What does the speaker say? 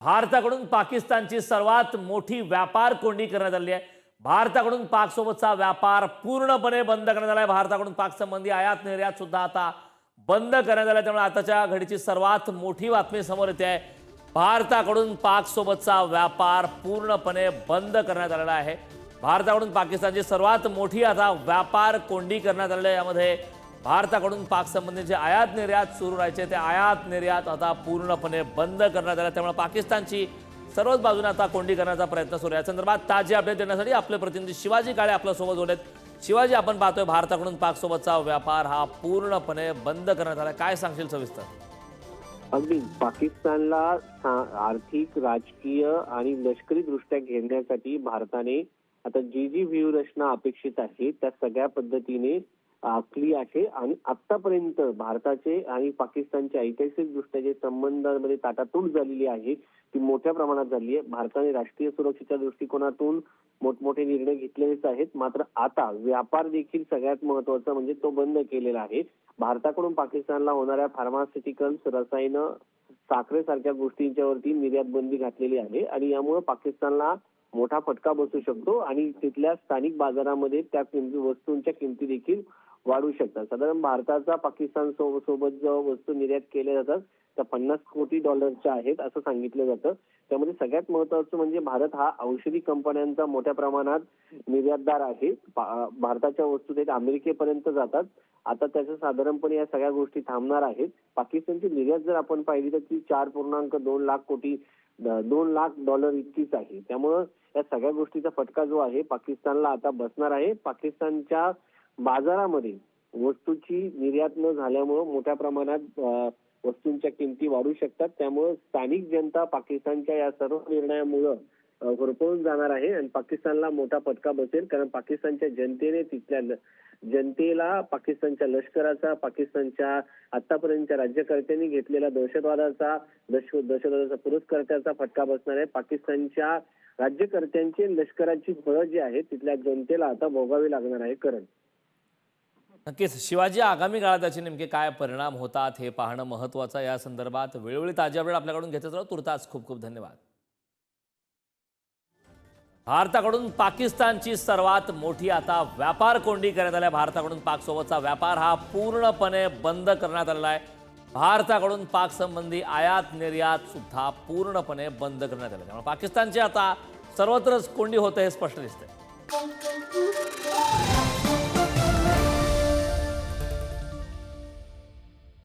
भारताकडून पाकिस्तानची सर्वात मोठी व्यापार कोंडी करण्यात आली आहे. भारताकडून पाकसोबतचा व्यापार पूर्णपणे बंद करण्यात आला आहे भारताकडून पाक संबंधी आयात निर्यात सुद्धा आता बंद करण्यात आला त्यामुळे आताच्या घडीची सर्वात मोठी बातमी समोर येते आहे. भारताकडून पाकसोबतचा व्यापार पूर्णपणे बंद करण्यात आलेला आहे. भारताकडून पाकिस्तानची सर्वात मोठी आता व्यापार कोंडी करण्यात आलेली आहे. यामध्ये भारताकडून पाक संबंधीचे आयात निर्यात सुरू राहायचे ते आयात निर्यात आता पूर्णपणे बंद करण्यात आला. त्यामुळे पाकिस्तानची सर्वच बाजूने आता कोंडी करण्याचा प्रयत्न सुरू आहे. या संदर्भात अपडेट देण्यासाठी आपले प्रतिनिधी शिवाजी काळे आपल्यासोबत जोडलेत शिवाजी आपण पाहतोय भारताकडून पाकसोबतचा व्यापार हा पूर्णपणे बंद करण्यात आला. काय सांगशील सविस्तर? अगदी. पाकिस्तानला आर्थिक राजकीय आणि लष्करी दृष्ट्या घेण्यासाठी भारताने आता जी जी व्यूहरचना अपेक्षित आहे त्या सगळ्या पद्धतीने आखली आहे. आणि आतापर्यंत भारताचे आणि पाकिस्तानचे ऐतिहासिक दृष्ट्या जे संबंधांमध्ये ताटातूट झालेली आहे ती मोठ्या प्रमाणात झाली आहे. भारताने राष्ट्रीय सुरक्षेच्या दृष्टिकोनातून मोठमोठे निर्णय घेतलेलेच आहेत. मात्र आता व्यापार देखील सगळ्यात महत्त्वाचा म्हणजे तो बंद केलेला आहे. भारताकडून पाकिस्तानला होणाऱ्या फार्मास्युटिकल्स रसायनं साखरेसारख्या गोष्टींच्यावरती निर्यात बंदी घातलेली आहे. आणि यामुळे पाकिस्तानला मोठा फटका बसू शकतो. आणि तिथल्या स्थानिक बाजारामध्ये त्या किमती वस्तूंच्या किमती देखील वाढू शकतात. साधारण भारताचा पाकिस्तान सोबत जो वस्तू निर्यात केल्या जातात त्या पन्नास कोटी डॉलरच्या आहेत असं सांगितलं जातं. त्यामध्ये सगळ्यात महत्वाचं म्हणजे भारत हा औषधी कंपन्यांचा मोठ्या प्रमाणात निर्यातदार आहे. भारताच्या वस्तू ते अमेरिकेपर्यंत जातात. आता त्याचं साधारणपणे या सगळ्या गोष्टी थांबणार आहेत. पाकिस्तानची निर्यात जर आपण पाहिली तर ती चार पूर्णांक दोन लाख कोटी दोन लाख डॉलर इतकीच आहे. त्यामुळं या सगळ्या गोष्टीचा फटका जो आहे पाकिस्तानला आता बसणार आहे. पाकिस्तानच्या बाजारामध्ये वस्तूची निर्यात न झाल्यामुळं मोठ्या प्रमाणात वस्तूंच्या किमती वाढू शकतात. त्यामुळे स्थानिक जनता पाकिस्तानच्या या सर्व निर्णयामुळं होरपळून जाणार आहे आणि पाकिस्तानला मोठा फटका बसेल. कारण पाकिस्तानच्या जनतेने तिथल्या जनतेला पाकिस्तानच्या लष्कराचा पाकिस्तानच्या आतापर्यंतच्या राज्यकर्त्यांनी घेतलेल्या दहशतवादाचा दहशतवादाचा पुरस्कर्त्याचा फटका बसणार आहे. पाकिस्तानच्या राज्यकर्त्यांची लष्कराची फळं जी आहेत तिथल्या जनतेला आता भोगावी लागणार आहे करण नक्कीच. शिवाजी आगामी काळात त्याचे नेमके काय परिणाम होतात हे पाहणं महत्वाचं या संदर्भात वेळोवेळी ताज्या अपडेट आपल्याकडून घेतच राहू. तुर्तास खूप खूप धन्यवाद. भारताकडून पाकिस्तानची सर्वात मोठी आता व्यापार कोंडी करण्यात आल्या भारताकडून पाकसोबतचा व्यापार हा पूर्णपणे बंद करण्यात आलेला आहे. भारताकडून पाक संबंधी आयात निर्यात सुद्धा पूर्णपणे बंद करण्यात आले त्यामुळे पाकिस्तानची आता सर्वत्रच कोंडी होते हे स्पष्ट दिसते